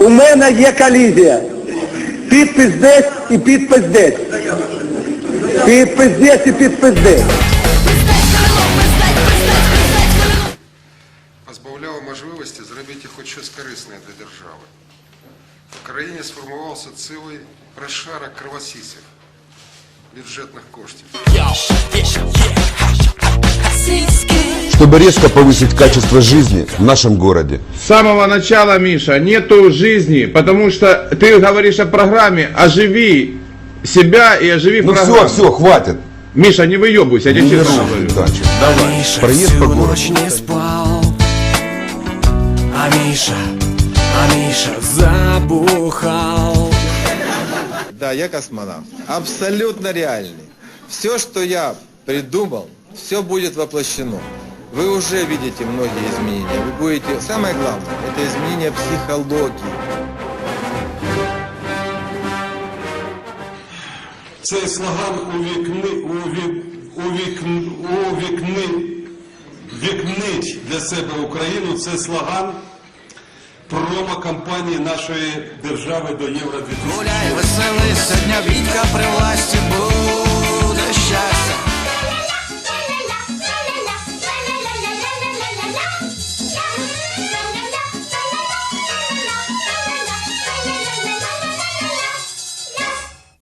мене є колізія. Підпис десь і підпис десь. Підпис десь і підпис десь. позбавляв можливості зробити хоч щось корисне для держави. В країні сформувався цілий розшарок кровосісів бюджетних коштів. Чтобы резко повысить качество жизни в нашем городе. С самого начала, Миша, нету жизни, потому что ты говоришь о программе, оживи себя и оживи Ну программу. все, все, хватит. Миша, не выебывайся, я тебе честно говорю. передачу. Миша Проезд всю по городу. ночь не спал А Миша, а Миша забухал Да, я космонавт. Абсолютно реальный. Все, что я придумал, все будет воплощено. Вы уже видите многие изменения. Вы будете... Самое главное, это изменение психологии. Цей слоган увікни, уві, увікн, увікни, вікнить для себе Україну. Це слоган промо-кампанії нашої держави до Євро 2000. Гуляй, веселися, дня Вітька при власті буде щастя